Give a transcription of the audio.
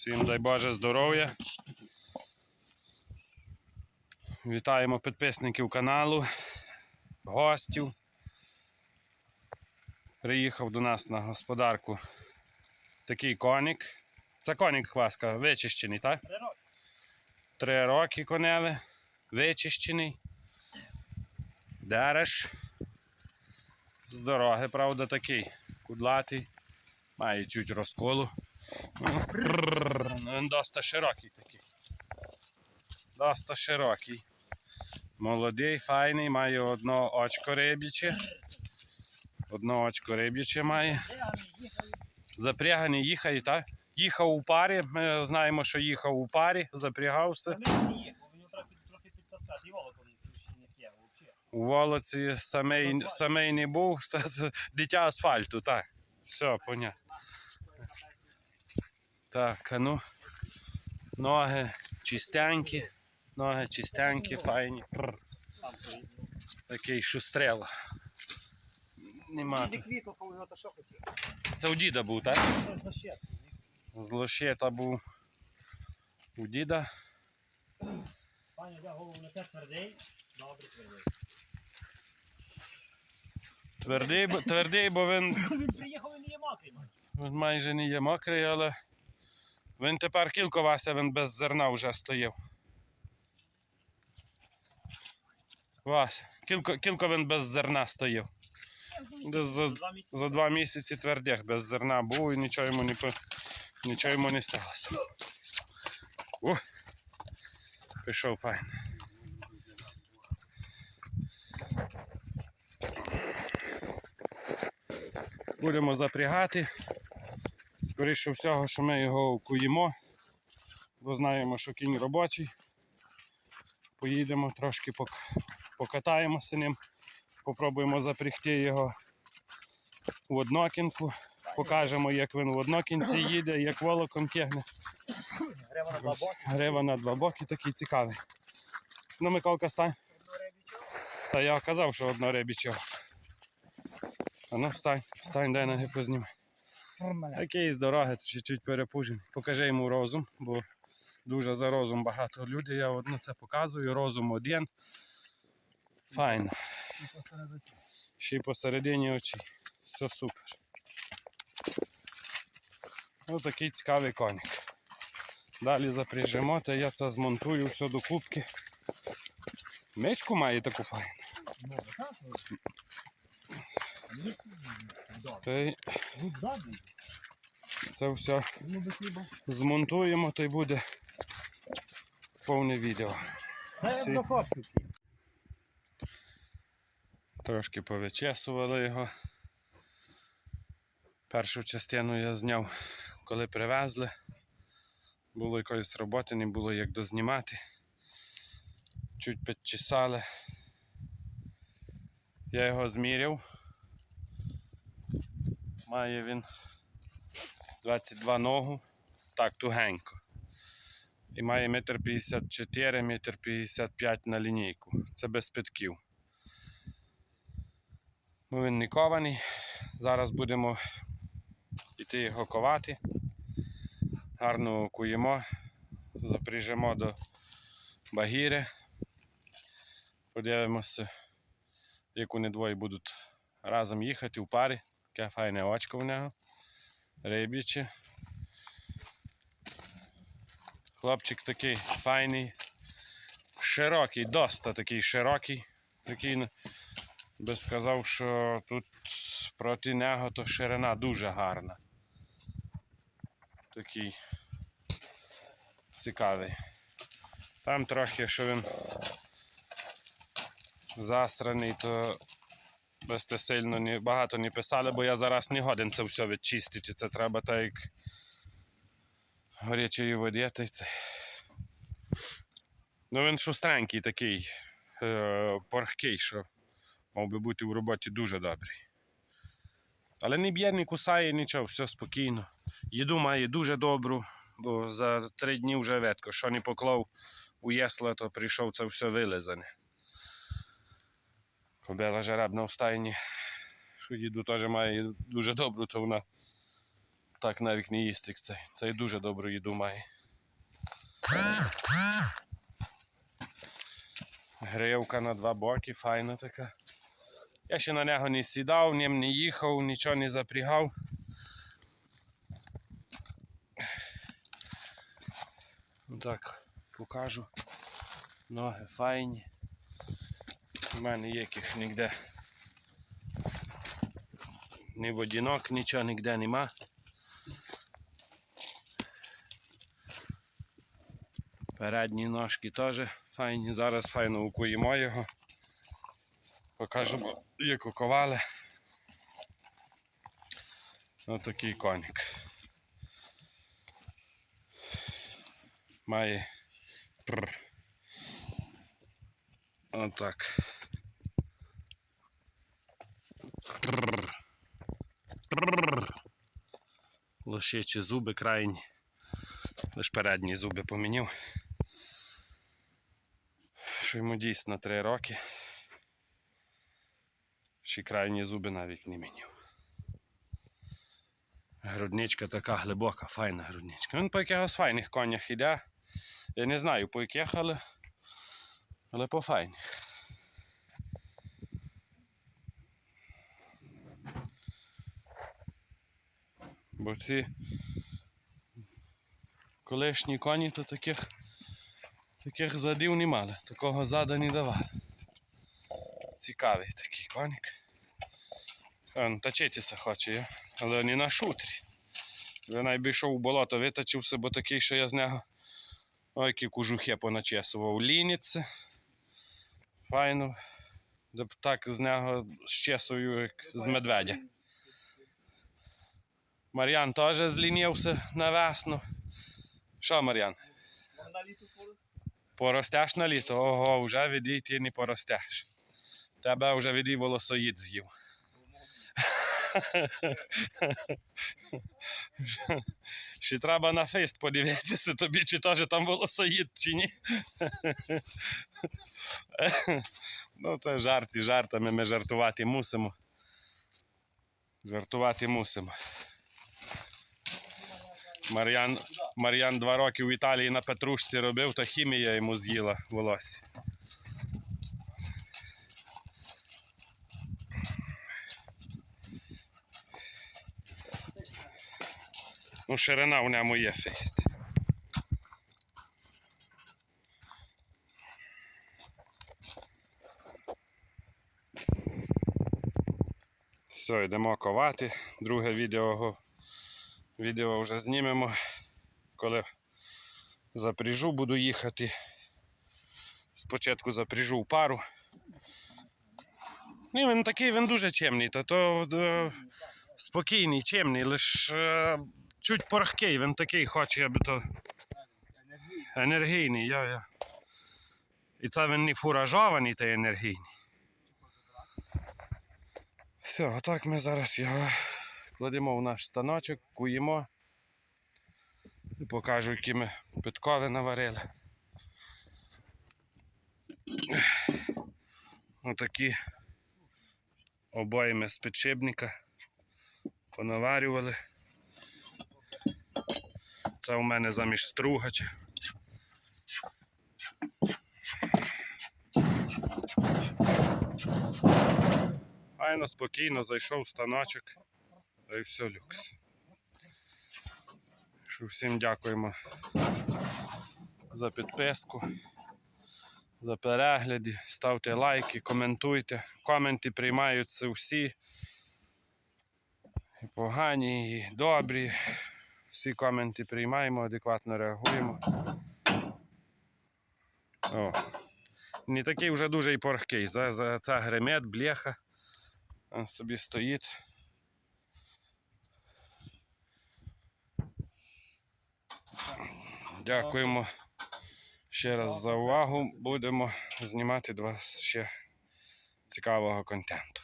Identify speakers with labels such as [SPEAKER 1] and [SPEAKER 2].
[SPEAKER 1] Всім дай Боже здоров'я. Вітаємо підписників каналу, гостів. Приїхав до нас на господарку такий конік. Це конік хваска, вичищений, так?
[SPEAKER 2] Три роки.
[SPEAKER 1] Три роки конели, вичищений. Дереш. З дороги, правда, такий кудлатий. Має чуть розколу. Доста широкий такий. Доста широкий. Молодий, файний, має одно очко рибіче. Одно очко рибіче має. Запряганий їхає, так? Їхав у парі. Ми знаємо, що їхав у парі, запрягався. У Волоці самий, самий не був, дитя асфальту, так. Все, понятно. Так, а ну. Ноги чистенькі, ноги чистенькі, файні. Прр, такий шустрела. Нема. Це у діда був, так?
[SPEAKER 2] Щось за ще.
[SPEAKER 1] З лощета був у діда.
[SPEAKER 2] Пані, я голову несе твердий. Добре, твердий.
[SPEAKER 1] Твердий, бо- твердий, бо він
[SPEAKER 2] Він приїхав, він не є мокрий.
[SPEAKER 1] Він майже не є мокрий, але він тепер кілкувався, він без зерна вже стояв. Вася, кілько, кілько він без зерна. Десь за, за два місяці твердих без зерна був і нічого йому не, нічого йому не сталося. О, пішов файн. Будемо запрягати. Скоріше всього, що ми його куємо, бо знаємо, що кінь робочий. Поїдемо трошки покатаємося ним, попробуємо запрягти його в однокінку. Покажемо, як він в однокінці їде, як волоком тягне.
[SPEAKER 2] Грива на два боки.
[SPEAKER 1] Грива на два боки такий цікавий. Ну, Миколка, стань. Та я казав, що одно рибічого. А ну, стань, стань, дай ноги познімай. Такий з дороги, чуть-чуть перепужений. Покажи йому розум, бо дуже за розум багато людей. Я одно це показую. Розум один. Файно. Ще й посередині очі. Все супер. Ось такий цікавий коник. Далі запряжемо, та я це змонтую все до кубки. Мечку має таку файну. Та й
[SPEAKER 2] Ну.
[SPEAKER 1] Це все змонтуємо, то й буде повне відео. Всі. Трошки повичесували його. Першу частину я зняв, коли привезли. Було якоїсь роботи, не було як дознімати. Чуть підчесали. Я його зміряв. Має він 22 ногу, так тугенько. І має метр 54, метр 55 на лінійку. Це без питків. Він кований. Зараз будемо йти його ковати. Гарно куємо, запряжемо до багіри. Подивимося, як вони двоє будуть разом їхати в парі. Таке файне очко в нього. Рибіче. Хлопчик такий файний, широкий, доста такий широкий. Такий би сказав, що тут проти нього то ширина дуже гарна. Такий цікавий. Там трохи, що він засраний, то без те сильно не, багато не писали, бо я зараз не годен це все відчистити. Це треба так як горячої воді. Ну він шустренький такий, е, порхкий, що мав би бути в роботі дуже добрий. Але не б'є, не кусає нічого, все спокійно. Їду має дуже добру, бо за три дні вже ветко. Що не поклав у єсла, то прийшов це все вилизане. Кобила жеребна в стайні. Що їду теж має дуже добру, то вона Так навіть не їсти цей. Цей дуже добру їду має. Гривка на два боки, файна така. Я ще на нього не сідав, ним не їхав, нічого не запрягав. Так, покажу. Ноги файні. У мене яких ніде. Ні водінок, нічого ніде нема. Передні ножки теж файні. Зараз файно укуємо його. Покажемо, як уковали. Ось такий коник. Має пр. Отак. Лошечі зуби крайні. Лиш передні зуби поміняв. Що йому дійсно 3 роки. Ще крайні зуби навіть не міняв. Грудничка така глибока, файна грудничка. Він по якихось файних конях іде. Я не знаю по яких, але, але по файних. Бо ці колишні коні то таких, таких задів не мали, такого зада не давали. Цікавий такий коник. Он точитися хоче, але не на шутрі. Вже найбільшов у болото виточився, бо такий, що я з нього ой, які кожухи поначесував. Лініце. Файно. Так з нього щесую, як з медведя. Мар'ян теж злінівся на весну. Що, Мар'ян? Поростеш на літо? Ого, вже відій ти не поростеш. Тебе вже відій волосоїд з'їв. Ще треба на фейст подивитися тобі, чи теж там волосоїд, чи ні. Ну, це жарти жартами, ми жартувати мусимо. Жартувати мусимо. Мар'ян, Мар'ян два роки в Італії на Петрушці робив, то хімія йому з'їла волосся. Ну, ширина в ньому є фейст. Все, йдемо ковати. Друге відео, відео вже знімемо. Коли запряжу, буду їхати. Спочатку запряжу в пару. Ні, він такий, він дуже чемний, та то е, спокійний, чемний, лише чуть порохкий, він такий хоче, аби то енергійний, я, я. І це він не фуражований, та енергійний. Все, отак ми зараз його кладемо в наш станочок, куємо. І покажу, які ми підкови наварили. Отакі обоїми з підшипника понаварювали. Це у мене заміж стругача. Файно, спокійно зайшов станочок. Та й все люкс. Що всім дякуємо за підписку, за перегляди. Ставте лайки, коментуйте. Коменти приймаються всі. І погані, і добрі. Всі коменти приймаємо, адекватно реагуємо. О. Не такий вже дуже і порхкий. За, за це гремет, бляха. Він собі стоїть. Дякуємо ще раз за увагу. Будемо знімати до вас ще цікавого контенту.